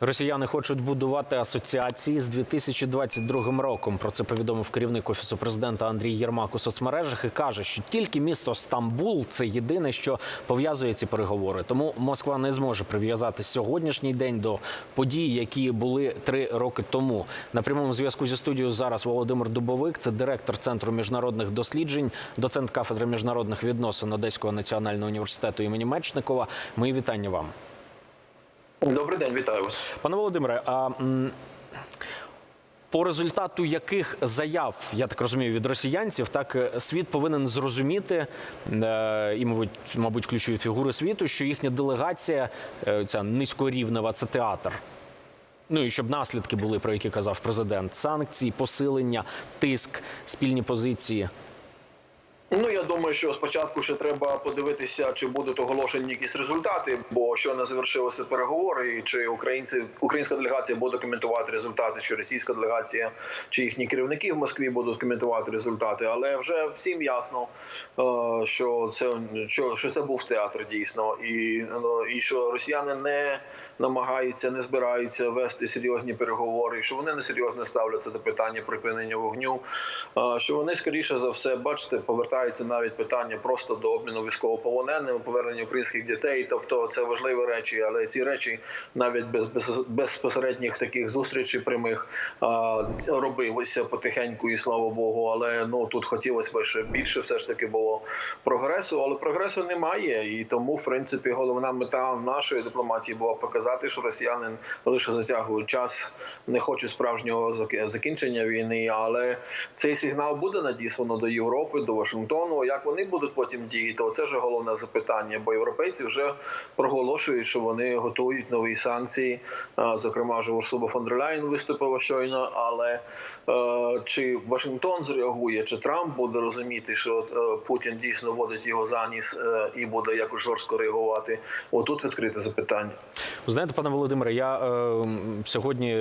Росіяни хочуть будувати асоціації з 2022 роком. Про це повідомив керівник офісу президента Андрій Єрмак у соцмережах і каже, що тільки місто Стамбул це єдине, що пов'язує ці переговори. Тому Москва не зможе прив'язати сьогоднішній день до подій, які були три роки тому. На прямому зв'язку зі студією зараз Володимир Дубовик, це директор центру міжнародних досліджень, доцент кафедри міжнародних відносин Одеського національного університету імені Мечникова. Мої вітання вам. Добрий день, вітаю вас. Пане Володимире, а по результату яких заяв, я так розумію, від росіянців, так е, світ повинен зрозуміти е, і, мабуть, мабуть, ключові фігури світу, що їхня делегація, е, ця низькорівнева, це театр. Ну і щоб наслідки були, про які казав президент: санкції, посилення, тиск, спільні позиції. Ну я думаю, що спочатку ще треба подивитися, чи будуть оголошені якісь результати, бо що не завершилися переговори, і чи українці українська делегація буде коментувати результати, чи російська делегація, чи їхні керівники в Москві будуть коментувати результати. Але вже всім ясно, е, що це що, що це був театр дійсно, і, ну, і що росіяни не намагаються, не збираються вести серйозні переговори, що вони несерйозно ставляться до питання припинення вогню. е, Що вони скоріше за все, бачите, повертаються навіть питання просто до обміну військовополоненими, повернення українських дітей. Тобто це важливі речі, але ці речі навіть без, без безпосередніх таких зустрічей прямих а, робилися потихеньку, і слава Богу. Але ну тут хотілося б ще більше, все ж таки було прогресу, але прогресу немає. І тому, в принципі, головна мета нашої дипломатії була показати, що росіяни лише затягують час, не хочуть справжнього зак- закінчення війни. Але цей сигнал буде надіслано до Європи, до Вашингтону. Як вони будуть потім діяти? Оце вже головне запитання. Бо європейці вже проголошують, що вони готують нові санкції. Зокрема, вже Урсула фон дер виступила щойно. Але е, чи Вашингтон зреагує, чи Трамп буде розуміти, що е, Путін дійсно водить його за ніс е, і буде якось жорстко реагувати? Отут відкрите запитання. Знаєте, пане Володимире, я е, сьогодні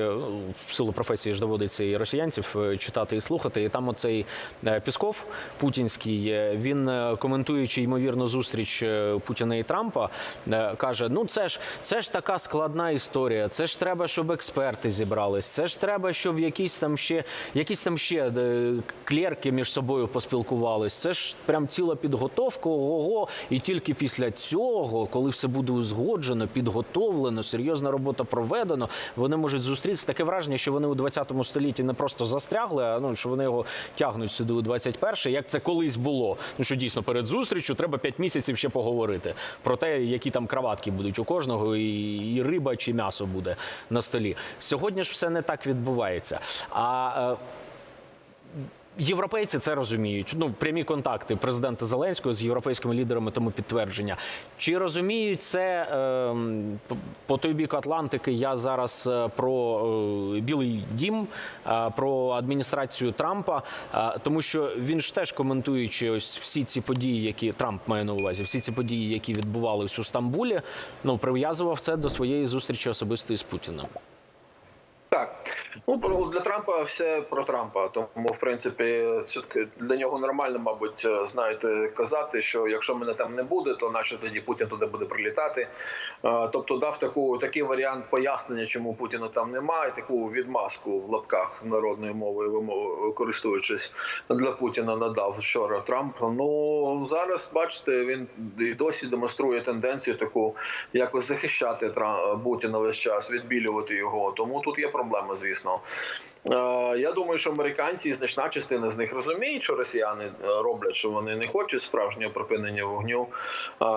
в силу професії ж доводиться і росіянців читати і слухати. І там оцей Пісков путінський, е, він е, коментуючи ймовірну зустріч е, Путіна і Трампа, каже: Ну це ж це ж така складна історія. Це ж треба, щоб експерти зібрались. Це ж треба, щоб якісь там ще якісь там ще клерки між собою поспілкувались. Це ж прям ціла підготовка. Ого, і тільки після цього, коли все буде узгоджено, підготовлено, серйозна робота проведено, вони можуть зустрітися. Таке враження, що вони у 20 столітті не просто застрягли, а ну що вони його тягнуть сюди у 21 як це колись. Ну що дійсно перед зустрічю треба 5 місяців ще поговорити про те, які там краватки будуть у кожного, і, і риба чи м'ясо буде на столі. Сьогодні ж все не так відбувається. А е, Європейці це розуміють. Ну, прямі контакти президента Зеленського з європейськими лідерами тому підтвердження. Чи розуміють це п- по той бік Атлантики? Я зараз е, про е, Білий Дім, е, про адміністрацію Трампа, е, тому що він ж теж коментуючи ось всі ці події, які Трамп має на увазі, всі ці події, які відбувалися у Стамбулі, ну прив'язував це до своєї зустрічі особистої з Путіним. Ну для Трампа все про Трампа. Тому, в принципі, все-таки для нього нормально, мабуть, знаєте, казати, що якщо мене там не буде, то нащо тоді Путін туди буде прилітати. Тобто дав таку такий варіант пояснення, чому Путіна там немає, таку відмазку в лапках народною мовою користуючись для Путіна, надав вчора Трамп. Ну зараз бачите, він і досі демонструє тенденцію таку якось захищати Путіна весь час, відбілювати його. Тому тут є проблема, звісно. Е, Я думаю, що американці і значна частина з них розуміють, що росіяни е, роблять, що вони не хочуть справжнього припинення вогню.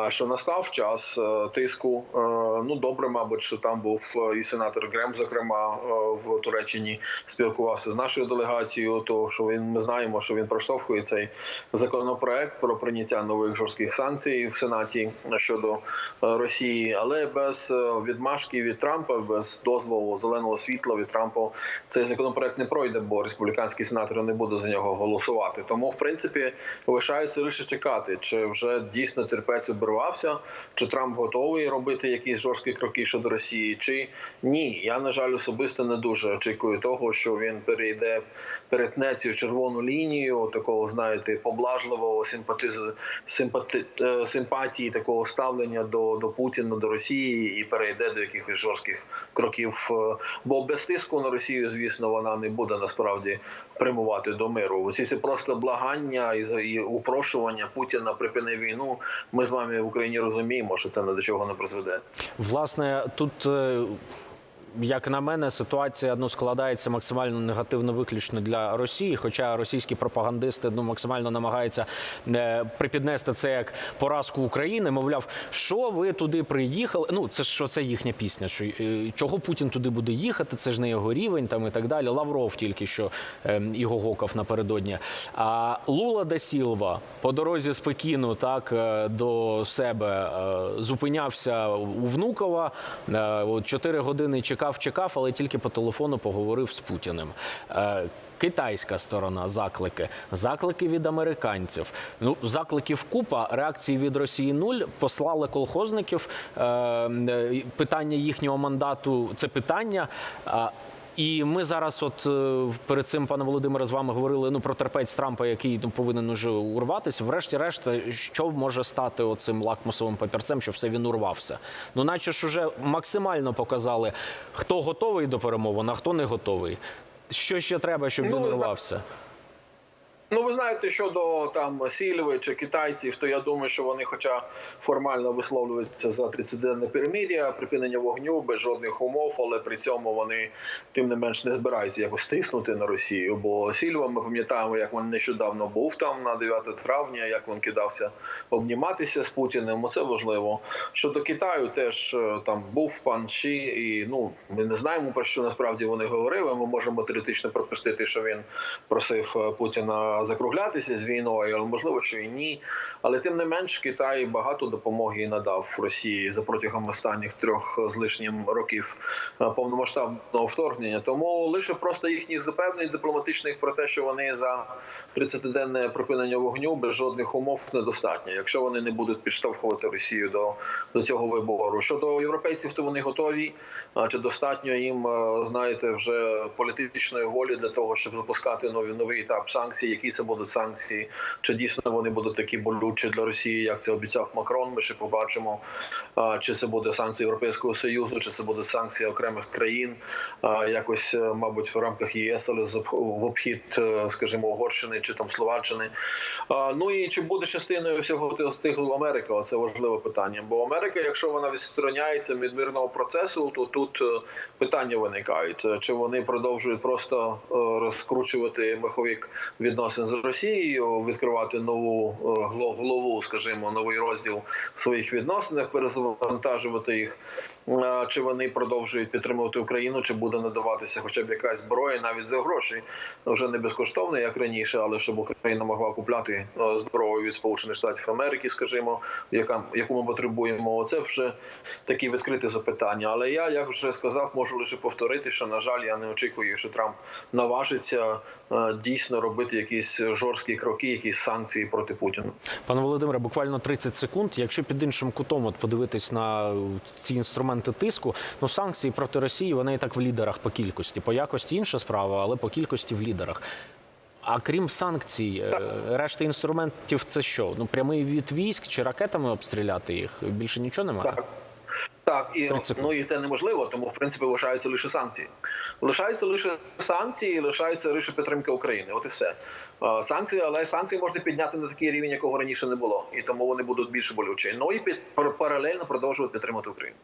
Що настав час е, тиску. Е, Ну добре, мабуть, що там був і сенатор Грем, зокрема в Туреччині, спілкувався з нашою делегацією. То що він ми знаємо, що він проштовхує цей законопроект про прийняття нових жорстких санкцій в Сенаті щодо Росії, але без відмашки від Трампа, без дозволу зеленого світла від Трампа цей законопроект законопроект не пройде, бо республіканські сенатори не будуть за нього голосувати. Тому, в принципі, лишається лише чекати, чи вже дійсно терпець обірвався, чи Трамп готовий робити якісь жорсткі кроки щодо Росії, чи ні. Я на жаль особисто не дуже очікую того, що він перейде, перетне цю червону лінію, такого знаєте, поблажливого симпатиз... симпати... е, симпатії, такого ставлення до, до Путіна, до Росії і перейде до якихось жорстких кроків. Е, Бо без тиску на Росію, звісно, вона не буде насправді примувати до миру. Оці це просто благання і, упрошування Путіна припини війну. Ми з вами в Україні розуміємо, що це ні до чого не призведе. Власне, тут. Як на мене, ситуація ну складається максимально негативно виключно для Росії. Хоча російські пропагандисти ну максимально намагаються е, припіднести це як поразку України. Мовляв, що ви туди приїхали? Ну це що це їхня пісня. Що е, чого Путін туди буде їхати? Це ж не його рівень, там і так далі. Лавров тільки що е, його гокав напередодні. А Лула да Сілва по дорозі з Пекіну так е, до себе е, зупинявся у Внукова. Е, от Чотири години чекав, чекав, але тільки по телефону поговорив з Путіним. Е, Китайська сторона заклики, заклики від американців. Ну закликів купа, реакції від Росії нуль. Послали колхозників. Е, е, питання їхнього мандату це питання. І ми зараз, от е, перед цим, пане Володимире, з вами говорили ну про терпець Трампа, який ну, повинен уже урватися. Врешті-решт, що може стати оцим лакмусовим папірцем, що все він урвався? Ну, наче ж уже максимально показали, хто готовий до перемовин, а хто не готовий. Що ще треба, щоб Ну, він урвався? Ну, ви знаєте, щодо там Сільви чи китайців, то я думаю, що вони, хоча формально висловлюються за 30-денне перемир'я, припинення вогню без жодних умов, але при цьому вони тим не менш не збираються якось тиснути на Росію. Бо Сільва, ми пам'ятаємо, як він нещодавно був там на 9 травня, як він кидався обніматися з Путіним. Це важливо. Щодо Китаю, теж е, там був пан Ші, і ну ми не знаємо про що насправді вони говорили. Ми можемо теоретично пропустити, що він просив е, Путіна закруглятися з війною, але можливо, що і ні. Але тим не менш, Китай багато допомоги надав Росії за протягом останніх трьох з лишнім років е, повномасштабного вторгнення. Тому лише просто їхніх запевнень дипломатичних про те, що вони за 30-денне припинення вогню без жодних умов недостатньо. Якщо вони не будуть підштовхувати Росію до, до цього вибору. Щодо європейців, то вони готові. Чи достатньо їм е, знаєте вже політичної волі для того, щоб запускати нові новий етап санкцій? Які це будуть санкції? Чи дійсно вони будуть такі болючі для Росії, як це обіцяв Макрон? Ми ще побачимо. Чи це буде санкції Європейського союзу, чи це будуть санкції окремих країн, якось, е, мабуть, в рамках ЄС, але в обхід, е, скажімо, Угорщини чи там Словаччини. Ну і чи буде частиною всього ти- стиглу Америка? Це важливе питання. Бо Америка, якщо вона відстороняється від мирного процесу, то тут е, питання виникають. Чи вони продовжують просто розкручувати маховик відносин з Росією, відкривати нову голову, скажімо, новий розділ в своїх відносинах, перезавантажувати їх. Чи вони продовжують підтримувати Україну, чи буде надаватися хоча б якась зброя, навіть за гроші, вже не безкоштовно, як раніше, але щоб Україна могла купляти зброю від Сполучених Штатів Америки, скажімо, яка яку ми потребуємо. Це вже такі відкриті запитання. Але я, як вже сказав, можу лише повторити, що на жаль, я не очікую, що Трамп наважиться е, дійсно робити якісь жорсткі кроки, якісь санкції проти Путіна. Пане Володимире, буквально 30 секунд. Якщо під іншим кутом от подивитись на ці інструменти тиску, ну санкції проти Росії вони і так в лідерах по кількості. По якості інша справа, але по кількості в лідерах. А крім санкцій, е, решта інструментів це що? Ну прямий від військ чи ракетами обстріляти їх? Більше нічого немає. Так. Так, і ну і це неможливо, тому в принципі лишаються лише санкції. Лишаються лише санкції, і лишається лише підтримка України. От і все. Санкції, але санкції можна підняти на такий рівень, якого раніше не було, і тому вони будуть більше болючі. Ну і під паралельно продовжувати підтримати Україну.